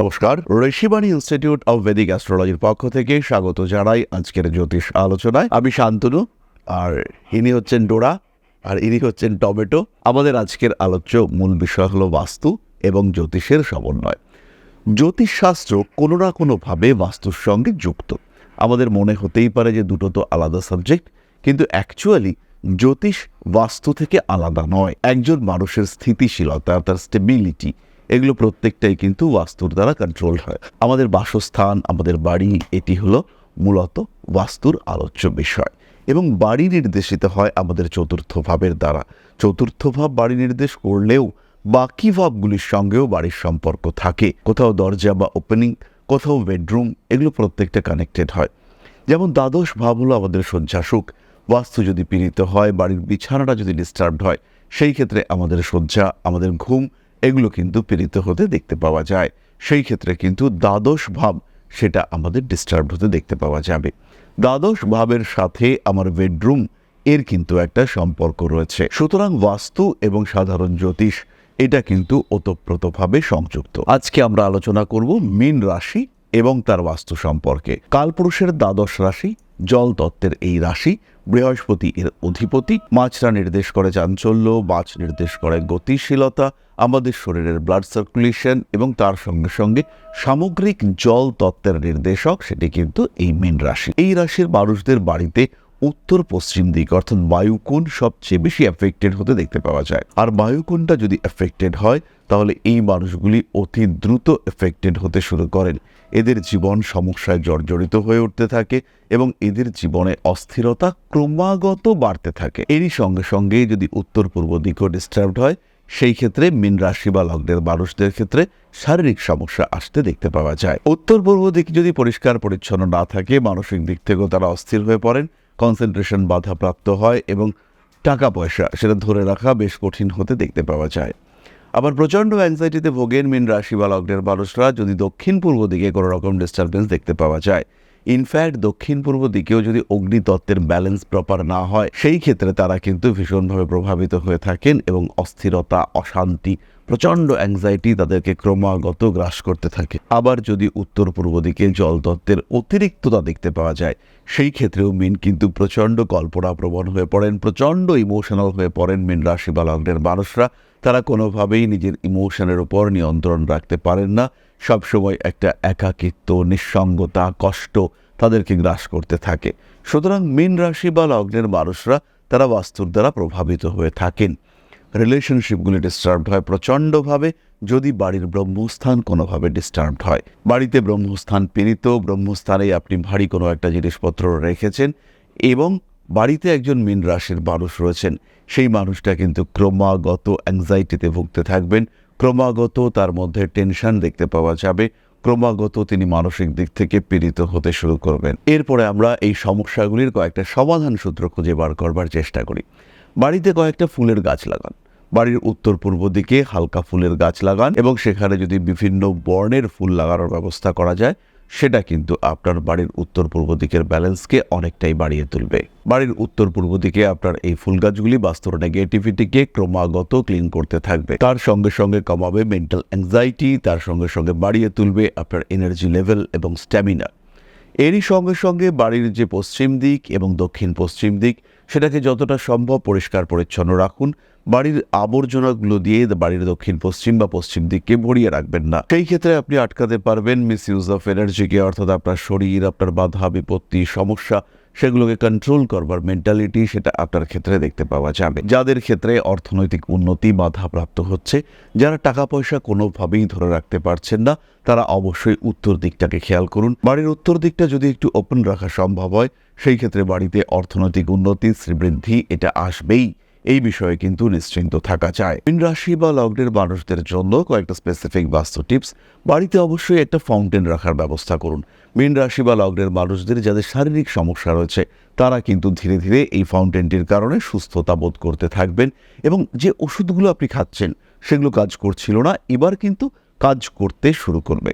নমস্কার। Rishibani institute of Vedic অ্যাস্ট্রোলজির পক্ষ থেকে স্বাগত জানাই আজকের জ্যোতিষ আলোচনায়। আমি শান্তনু, আর ইনি হচ্ছেন ডোরা, আর ইনি হচ্ছেন টমেটো। আমাদের আজকের আলোচ্য মূল বিষয় হলো বাস্তু এবং জ্যোতিষের সমন্বয়। জ্যোতিষশাস্ত্র কোনো না কোনোভাবে বাস্তুর সঙ্গে যুক্ত। আমাদের মনে হতেই পারে যে দুটো তো আলাদা সাবজেক্ট, কিন্তু অ্যাকচুয়ালি জ্যোতিষ বাস্তু থেকে আলাদা নয়। একজন মানুষের স্থিতিশীলতা, তার স্টেবিলিটি এগুলো প্রত্যেকটাই কিন্তু বাস্তুর দ্বারা কন্ট্রোল হয়। আমাদের বাসস্থান, আমাদের বাড়ি, এটি হলো মূলত বাস্তুর আলোচ্য বিষয়। এবং বাড়ি নির্দেশিত হয় আমাদের চতুর্থ ভাবের দ্বারা। চতুর্থ ভাব বাড়ি নির্দেশ করলেও বাকি ভাবগুলির সঙ্গেও বাড়ির সম্পর্ক থাকে। কোথাও দরজা বা ওপেনিং কোথাও বেডরুম এগুলো প্রত্যেকটা কানেক্টেড হয়। যেমন দ্বাদশ ভাব হলো আমাদের শয্যাসুখ। বাস্তু যদি পীড়িত হয়, বাড়ির বিছানাটা যদি ডিস্টার্বড হয়, সেই ক্ষেত্রে আমাদের শয্যা, আমাদের ঘুম এগুলো কিন্তু পীড়িত হতে দেখতে পাওয়া যায়। সেই ক্ষেত্রে কিন্তু দ্বাদশ ভাব সেটা আমাদের ডিস্টার্ব হতে দেখতে পাওয়া যাবে। দ্বাদশ ভাবের সাথে আমার বেডরুম এর কিন্তু একটা সম্পর্ক রয়েছে। সুতরাং বাস্তু এবং সাধারণ জ্যোতিষ এটা কিন্তু ওতপ্রোতভাবে সংযুক্ত। আজকে আমরা আলোচনা করব মীন রাশি এবং তার বাস্তু সম্পর্কে। কালপুরুষের দ্বাদশ রাশি জল তত্ত্বের এই রাশি বৃহস্পতি এর অধিপতি। মাছরা নির্দেশ করে চাঞ্চল্য, মাছ নির্দেশ করে গতিশীলতা, আমাদের শরীরের ব্লাড সার্কুলেশন এবং তার সঙ্গে সঙ্গে সামগ্রিক জল তত্ত্বের নির্দেশক সেটি কিন্তু এই মীন রাশি। এই রাশির মানুষদের বাড়িতে উত্তর পশ্চিম দিক অর্থাৎ বায়ুকোণ সবচেয়ে বেশি অ্যাফেক্টেড হতে দেখতে পাওয়া যায়। আর বায়ুকোণটা যদি অ্যাফেক্টেড হয়, তাহলে এই মানুষগুলি অতি দ্রুত এফেক্টেড হতে শুরু করেন। এদের জীবন সমস্যায় জর্জরিত হয়ে উঠতে থাকে এবং এদের জীবনে অস্থিরতা ক্রমাগত বাড়তে থাকে। এরই সঙ্গে সঙ্গে যদি উত্তর পূর্ব দিকও ডিস্টার্বড হয়, সেই ক্ষেত্রে মীন রাশি বা লগ্নের মানুষদের ক্ষেত্রে শারীরিক সমস্যা আসতে দেখতে পাওয়া যায়। উত্তর পূর্ব দিক যদি পরিষ্কার পরিচ্ছন্ন না থাকে, মানসিক দিক থেকেও তারা অস্থির হয়ে পড়েন কনসেন্ট্রেশন বাধাপ্রাপ্ত হয় এবং টাকা পয়সা সেটা ধরে রাখা বেশ কঠিন হতে দেখতে পাওয়া যায়। আবার প্রচণ্ড অ্যাংজাইটিতে ভোগেন মিন রাশি বা লগ্নের মানুষরা যদি দক্ষিণ পূর্ব দিকে কোনো রকম ডিস্টারবেন্স দেখতে পাওয়া যায়। ইনফ্যাক্ট দক্ষিণ পূর্ব দিকেও যদি অগ্নিতত্ত্বের ব্যালেন্স প্রপার না হয়, সেই ক্ষেত্রে তারা কিন্তু ভীষণভাবে প্রভাবিত হয়ে থাকেন এবং অস্থিরতা, অশান্তি প্রচণ্ড অ্যাংজাইটি তাদেরকে ক্রমাগত গ্রাস করতে থাকে। আবার যদি উত্তর পূর্ব দিকে জলতত্ত্বের অতিরিক্ততা দেখতে পাওয়া যায়, সেই ক্ষেত্রেও মিন কিন্তু প্রচণ্ড কল্পনাপ্রবণ হয়ে পড়েন, প্রচণ্ড ইমোশনাল হয়ে পড়েন মিন রাশি বা লগ্নের মানুষরা। তারা কোনোভাবেই নিজের ইমোশনের উপর নিয়ন্ত্রণ রাখতে পারেন না। সবসময় একটা একাকিত্ব, নিঃসঙ্গতা, কষ্ট তাদেরকে গ্রাস করতে থাকে। সুতরাং মীন রাশি বা লগ্নের মানুষরা তারা বাস্তুর দ্বারা প্রভাবিত হয়ে থাকেন। রিলেশনশিপগুলি ডিস্টার্বড হয় প্রচণ্ডভাবে, যদি বাড়ির ব্রহ্মস্থান কোনোভাবে ডিস্টার্বড হয়। বাড়িতে ব্রহ্মস্থান পীড়িত, ব্রহ্মস্থানে আপনি ভারী কোনো একটা জিনিসপত্র রেখেছেন এবং বাড়িতে একজন মীন রাশির মানুষ রয়েছেন, সেই মানুষটা কিন্তু ক্রমাগত অ্যাংজাইটিতে ভুগতে থাকবেন, ক্রমাগত তার মধ্যে টেনশন দেখতে পাওয়া যাবে, ক্রমাগত তিনি মানসিক দিক থেকে পীড়িত হতে শুরু করবেন। এরপরে আমরা এই সমস্যাগুলির কয়েকটা সমাধান সূত্র খুঁজে বার করবার চেষ্টা করি। বাড়িতে কয়েকটা ফুলের গাছ লাগান। বাড়ির উত্তর পূর্ব দিকে হালকা ফুলের গাছ লাগান এবং সেখানে যদি বিভিন্ন বর্ণের ফুল লাগানোর ব্যবস্থা করা যায়, সেটা কিন্তু আপনার বাড়ির উত্তর পূর্ব দিকের ব্যালেন্সকে অনেকটাই বাড়িয়ে তুলবে। বাড়ির উত্তর পূর্ব দিকে আপনার এই ফুল গাছগুলি বাস্তব নেগেটিভিটিকে ক্রমাগত ক্লিন করতে থাকবে। তার সঙ্গে সঙ্গে কমাবে মেন্টাল অ্যাংজাইটি তার সঙ্গে সঙ্গে বাড়িয়ে তুলবে আপনার এনার্জি লেভেল এবং স্ট্যামিনা এরই সঙ্গে সঙ্গে বাড়ির যে পশ্চিম দিক এবং দক্ষিণ পশ্চিম দিক, সেটাকে যতটা সম্ভব পরিষ্কার পরিচ্ছন্ন রাখুন। বাড়ির আবর্জনাগুলো দিয়ে বাড়ির দক্ষিণ পশ্চিম বা পশ্চিম দিককে ভরিয়ে রাখবেন না। সেই ক্ষেত্রে আপনি আটকাতে পারবেন মিস ইউজ অফ এনার্জিকে অর্থাৎ আপনার শরীর, আপনার বাধা, বিপত্তি, সমস্যা সেগুলোকে কন্ট্রোল করবার মেন্টালিটি সেটা আপনার ক্ষেত্রে দেখতে পাওয়া যাবে। যাদের ক্ষেত্রে অর্থনৈতিক উন্নতি বাধাপ্রাপ্ত হচ্ছে, যারা টাকা পয়সা কোনোভাবেই ধরে রাখতে পারছেন না, তারা অবশ্যই উত্তর দিকটাকে খেয়াল করুন। বাড়ির উত্তর দিকটা যদি একটু ওপেন রাখা সম্ভব হয়, সেই ক্ষেত্রে বাড়িতে অর্থনৈতিক উন্নতি শ্রীবৃদ্ধি এটা আসবেই। এই বিষয়ে কিন্তু নিশ্চিন্ত থাকা যায়। মিন রাশি বা লগ্নের মানুষদের জন্য কয়েকটা স্পেসিফিক বাস্তু টিপস বাড়িতে অবশ্যই একটা ফাউন্টেন রাখার ব্যবস্থা করুন। মিন রাশি বা লগ্নের মানুষদের যাদের শারীরিক সমস্যা রয়েছে, তারা কিন্তু ধীরে ধীরে এই ফাউন্টেনটির কারণে সুস্থতা বোধ করতে থাকবেন এবং যে ওষুধগুলো আপনি খাচ্ছেন, সেগুলো কাজ করছিল না, এবার কিন্তু কাজ করতে শুরু করবে।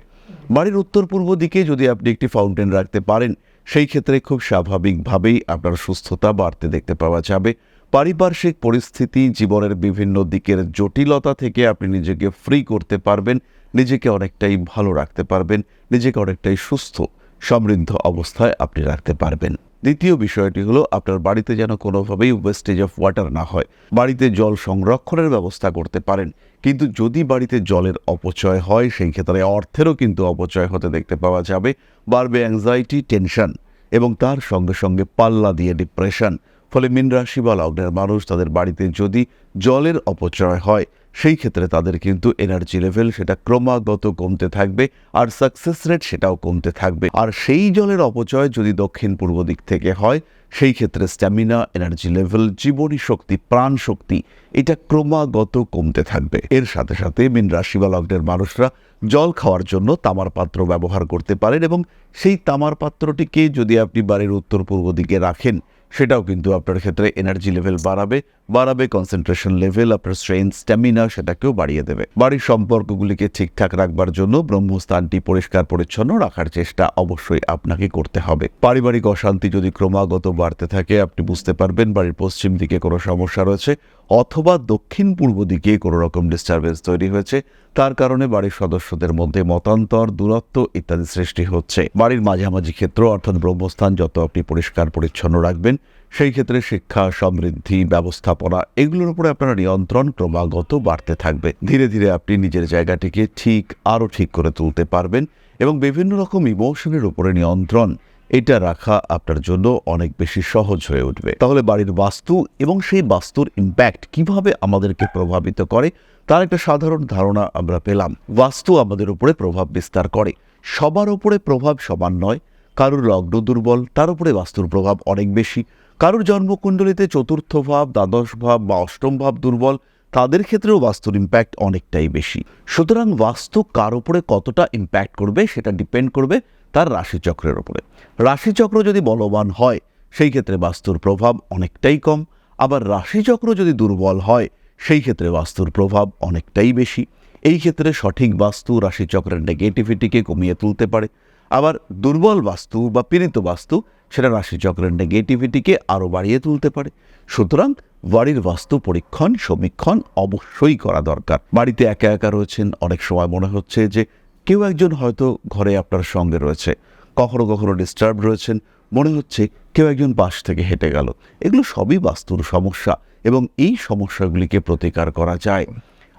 বাড়ির উত্তর পূর্ব দিকে যদি আপনি একটি ফাউন্টেন রাখতে পারেন, সেই ক্ষেত্রে খুব স্বাভাবিকভাবেই আপনার সুস্থতা বাড়তে দেখতে পাওয়া যাবে। পারিপার্শ্বিক পরিস্থিতি, জীবনের বিভিন্ন দিকের জটিলতা থেকে আপনি নিজেকে ফ্রি করতে পারবেন, নিজেকে অনেকটাই ভালো রাখতে পারবেন, নিজেকে অনেকটাই সুস্থ, সমৃদ্ধ অবস্থায় আপনি রাখতে পারবেন। দ্বিতীয় বিষয়টি হলো, আপনার বাড়িতে যেন কোনোভাবেই ওয়েস্টেজ অফ ওয়াটার না হয়। বাড়িতে জল সংরক্ষণের ব্যবস্থা করতে পারেন। কিন্তু যদি বাড়িতে জলের অপচয় হয়, সেই ক্ষেত্রে অর্থেরও কিন্তু অপচয় হতে দেখতে পাওয়া যাবে। বাড়বে অ্যাংজাইটি টেনশন এবং তার সঙ্গে সঙ্গে পাল্লা দিয়ে ডিপ্রেশন ফলে মিন রাশি বা লগ্নের মানুষ তাদের বাড়িতে যদি জলের অপচয় হয়, সেই ক্ষেত্রে তাদের কিন্তু এনার্জি লেভেল সেটা ক্রমাগত কমতে থাকবে আর সাকসেস রেট সেটাও কমতে থাকবে। আর সেই জলের অপচয় যদি দক্ষিণ পূর্ব দিক থেকে হয়, সেই ক্ষেত্রে স্ট্যামিনা এনার্জি লেভেল জীবনী শক্তি, প্রাণ শক্তি, এটা ক্রমাগত কমতে থাকবে। এর সাথে সাথে মিন রাশি বা লগ্নের মানুষরা জল খাওয়ার জন্য তামার পাত্র ব্যবহার করতে পারেন এবং সেই তামার পাত্রটিকে যদি আপনি বাড়ির উত্তর পূর্ব দিকে রাখেন সেটাও কিন্তু আপনার ক্ষেত্রে এনার্জি লেভেল বাড়াবে। বাড়াবে কনসেন্ট্রেশন লেভেল আপনার স্ট্রেংথ স্ট্যামিনা সেটাকেও বাড়িয়ে দেবে। বাড়ির সম্পর্কগুলিকে ঠিকঠাক রাখবার জন্য ব্রহ্মস্থানটি পরিষ্কার পরিচ্ছন্ন রাখার চেষ্টা অবশ্যই আপনাকে করতে হবে। পারিবারিক অশান্তি যদি ক্রমাগত বাড়তে থাকে, আপনি বুঝতে পারবেন বাড়ির পশ্চিম দিকে কোনো সমস্যা রয়েছে অথবা দক্ষিণ পূর্ব দিকে কোনো রকম ডিস্টারবেন্স তৈরি হয়েছে, তার কারণে বাড়ির সদস্যদের মধ্যে মতান্তর, দূরত্ব ইত্যাদি সৃষ্টি হচ্ছে। বাড়ির মাঝামাঝি ক্ষেত্র অর্থাৎ ব্রহ্মস্থান যত আপনি পরিষ্কার পরিচ্ছন্ন রাখবেন সেই ক্ষেত্রে শিক্ষা, সমৃদ্ধি, ব্যবস্থাপনা, এগুলোর উপরে আপনার নিয়ন্ত্রণ ক্রমাগত বাড়তে থাকবে। ধীরে ধীরে আপনি নিজের জায়গাটিকে ঠিক, আরও ঠিক করে তুলতে পারবেন এবং বিভিন্ন রকম ইমোশনের উপরে নিয়ন্ত্রণ, এটা রাখা আপনার জন্য অনেক বেশি সহজ হয়ে উঠবে। তাহলে বাড়ির বাস্তু এবং সেই বাস্তুর ইম্প্যাক্ট কীভাবে আমাদেরকে প্রভাবিত করে, তার একটা সাধারণ ধারণা আমরা পেলাম। বাস্তু আমাদের উপরে প্রভাব বিস্তার করে। সবার উপরে প্রভাব সমান নয়, কারুর লগ্ন দুর্বল, তার উপরে বাস্তুর প্রভাব অনেক বেশি। কারুর জন্মকুণ্ডলিতে চতুর্থ ভাব, দ্বাদশ ভাব বা অষ্টম ভাব দুর্বল, তাদের ক্ষেত্রেও বাস্তুর ইম্প্যাক্ট অনেকটাই বেশি। সুতরাং বাস্তু কার উপরে কতটা ইম্প্যাক্ট করবে সেটা ডিপেন্ড করবে তার রাশিচক্রের উপরে। রাশিচক্র যদি বলবান হয়, সেই ক্ষেত্রে বাস্তুর প্রভাব অনেকটাই কম। আবার রাশিচক্র যদি দুর্বল হয়, সেই ক্ষেত্রে বাস্তুর প্রভাব অনেকটাই বেশি। এই ক্ষেত্রে সঠিক বাস্তু রাশিচক্রের নেগেটিভিটিকে কমিয়ে তুলতে পারে। আবার দুর্বল বাস্তু বা পীড়িত বাস্তু সেটা রাশিচক্রের নেগেটিভিটিকে আরও বাড়িয়ে তুলতে পারে। সুতরাং বাড়ির বাস্তু পরীক্ষণ, সমীক্ষণ অবশ্যই করা দরকার। বাড়িতে একা একা রয়েছেন, অনেক সময় মনে হচ্ছে যে কেউ একজন হয়তো ঘরে আপনার সঙ্গে রয়েছে। কখনো কখনো ডিস্টার্ব রয়েছেন, মনে হচ্ছে কেউ একজন পাশ থেকে হেঁটে গেল। এগুলো সবই বাস্তুর সমস্যা এবং এই সমস্যাগুলিকে প্রতিকার করা যায়।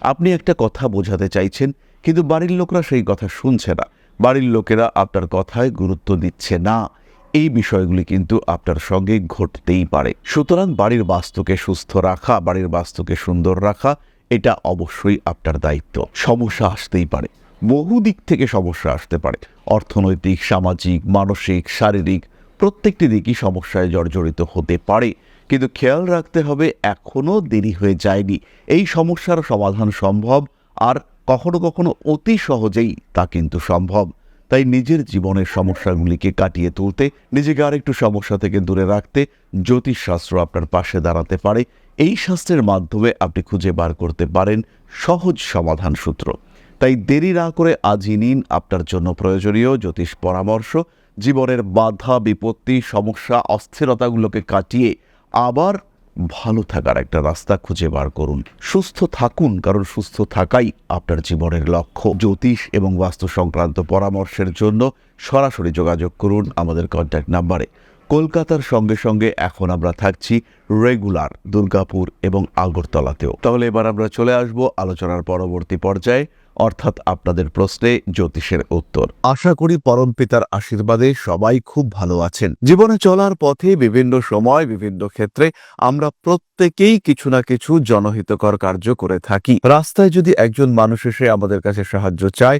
আপনি একটা কথা বোঝাতে চাইছেন, কিন্তু বাড়ির লোকরা সেই কথা শুনছে না। বাড়ির লোকেরা আপনার কথায় গুরুত্ব দিচ্ছে না। এই বিষয়গুলি কিন্তু আপনার সঙ্গে ঘটতেই পারে। সুতরাং বাড়ির বাস্তুকে সুস্থ রাখা, বাড়ির বাস্তুকে সুন্দর রাখা, এটা অবশ্যই আপনার দায়িত্ব। সমস্যা আসতেই পারে। বহু দিক থেকে সমস্যা আসতে পারে। অর্থনৈতিক, সামাজিক, মানসিক, শারীরিক প্রত্যেকটি দিকই সমস্যায় জর্জরিত হতে পারে। কিন্তু খেয়াল রাখতে হবে এখনও দেরি হয়ে যায়নি। এই সমস্যার সমাধান সম্ভব আর কখনো কখনো অতি সহজেই তা কিন্তু সম্ভব। তাই নিজের জীবনের সমস্যাগুলিকে কাটিয়ে তুলতে, নিজেকে আরেকটু সমস্যা থেকে দূরে রাখতে জ্যোতিষশাস্ত্র আপনার পাশে দাঁড়াতে পারে। এই শাস্ত্রের মাধ্যমে আপনি খুঁজে বার করতে পারেন সহজ সমাধান সূত্র। তাই দেরি না করে আজই নিন আপনার জন্য প্রয়োজনীয় জ্যোতিষ পরামর্শ। জীবনের বাধা, বিপত্তি, সমস্যা, অস্থিরতাগুলোকে কাটিয়ে আবার ভালো থাকার একটা রাস্তা খুঁজে বার করুন। সুস্থ থাকুন, কারণ সুস্থ থাকাই আপনার জীবনের লক্ষ্য। জ্যোতিষ এবং বাস্তু সংক্রান্ত পরামর্শের জন্য সরাসরি যোগাযোগ করুন আমাদের কন্ট্যাক্ট নাম্বারে কলকাতার সঙ্গে সঙ্গে এখন আমরা থাকছি রেগুলার দুর্গাপুর এবং আগরতলাতেও। তাহলে এবার আমরা চলে আসব আলোচনার পরবর্তী পর্যায়ে। অর্থাৎ আপনাদের প্রশ্নে জ্যোতিষের উত্তর। আশা করি পরম পিতার আশীর্বাদে সবাই খুব ভালো আছেন। জীবনে চলার পথে বিভিন্ন সময়, বিভিন্ন ক্ষেত্রে আমরা প্রত্যেকেই কিছু না কিছু জনহিতকর কার্য করে থাকি। রাস্তায় যদি একজন মানুষ এসে আমাদের কাছে সাহায্য চায়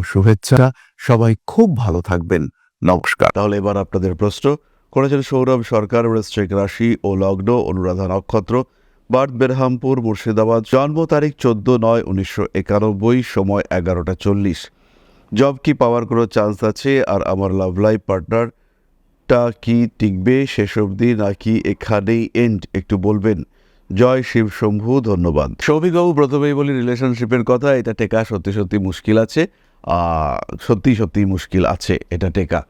শুভেচ্ছা। সবাই খুব ভালো থাকবেন। নমস্কার। তাহলে এবার আপনাদের প্রশ্ন। করেছেন সৌরভ সরকার, বৃশ্চিক রাশি ও লগ্ন, অনুরাধা নক্ষত্র বার্থ বেরহামপুর, মুর্শিদাবাদ, জন্ম তারিখ চোদ্দ নয় উনিশশো একানব্বই, সময় এগারোটা চল্লিশ। জব কি পাওয়ার কোনো চান্স আছে? আর আমার লাভ লাইফ পার্টনারটা কি টিকবে? শেষ অবধি নাকি এখানেই এন্ড? একটু বলবেন। জয় শিব শম্ভু, ধন্যবাদ। সৌভিকবাবু প্রথমেই বলি রিলেশনশিপের কথা, এটা টেকা, সত্যি সত্যি মুশকিল আছে। সত্যি সত্যি মুশকিল আছে এটা টেকা।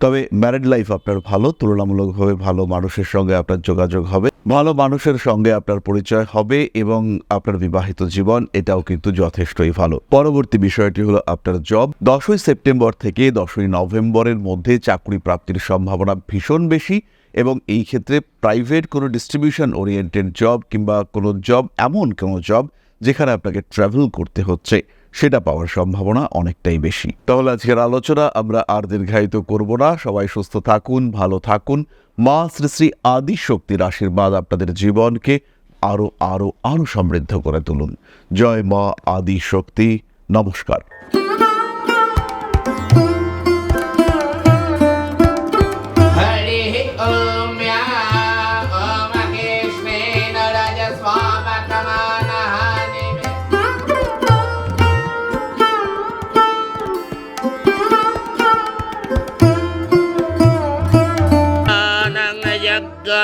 তবে ম্যারিড লাইফ আপনার ভালো, তুলনামূলকভাবে ভালো মানুষের সঙ্গে আপনার যোগাযোগ হবে, ভালো মানুষের সঙ্গে আপনার পরিচয় হবে এবং আপনার বিবাহিত জীবন, এটাও কিন্তু যথেষ্টই ভালো। পরবর্তী বিষয়টি হলো আপনার জব দশই সেপ্টেম্বর থেকে দশই নভেম্বরের মধ্যে চাকরি প্রাপ্তির সম্ভাবনা ভীষণ বেশি এবং এই ক্ষেত্রে প্রাইভেট কোনো ডিস্ট্রিবিউশন ওরিয়েন্টেড জব কিংবা কোনো জব এমন কোনো জব যেখানে আপনাকে ট্রাভেল করতে হচ্ছে। সেটা পাওয়ার সম্ভাবনা অনেকটাই বেশি। তাহলে আজকের আলোচনা আমরা আর দীর্ঘায়িত করব না। সবাই সুস্থ থাকুন, ভালো থাকুন। মা শ্রী শ্রী আদি শক্তির আশীর্বাদ আপনাদের জীবনকে আরও আরও আরও সমৃদ্ধ করে তুলুন। জয় মা আদি শক্তি নমস্কার।